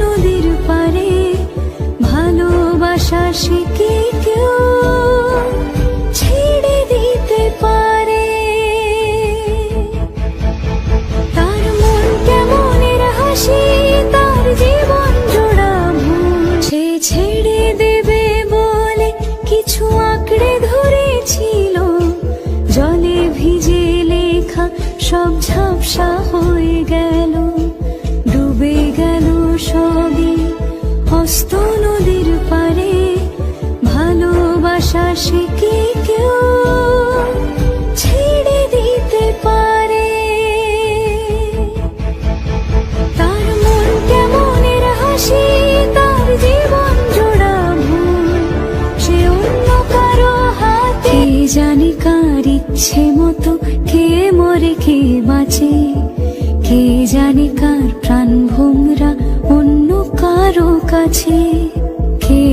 নদীর পারে ভালোবাসা কি কেউ ছেড়ে দিতে পারে। তার হাসি, তার জীবন সে ছেড়ে দেবে বলে কিছু আঁকড়ে জলে ভিজে লেখা সব ঝাপসা কি কেউ ছেড়ে দিতে পারে? তার মন কেমনের হাসি, তার জীবন জোড়া সে অন্য কারও হাতে। জানি ইচ্ছে মতো কে মরে, কে বাঁচে? কে জানি কার প্রাণ ভোমরা অন্য কারও কাছে?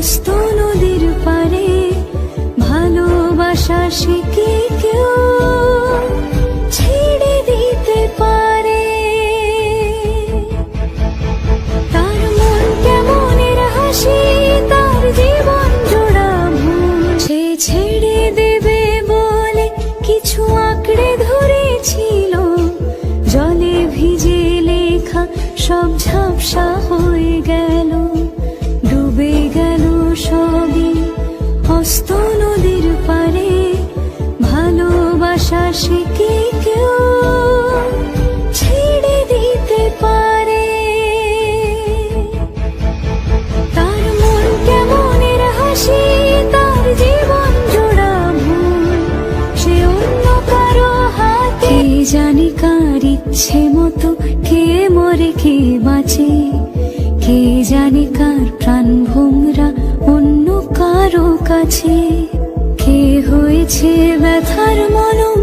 অস্ত নদীর পারে ভালোবাসা শিখে কেউ ছেড়ে দিতে পারে। তার মন কেমনের হাসি, তার জীবন জোড়া সে ছেড়ে দেবে বলে কিছু আঁকড়ে ধরেছিল। জলে ভিজে লেখা সব মস্ত নদীর পারে ভালোবাসা সে কি কেউ ছেড়ে দিতে পারে? তার মন কেমনের হাসি, তার জীবন জোড়া ভুল, সে অন্য কারও হাতে। জানি কার ইচ্ছে মতো কে মরে কে বাঁচে, কে জানে কার প্রাণ ভোমরা কারও কাছে কি হয়েছে ব্যথার মনম?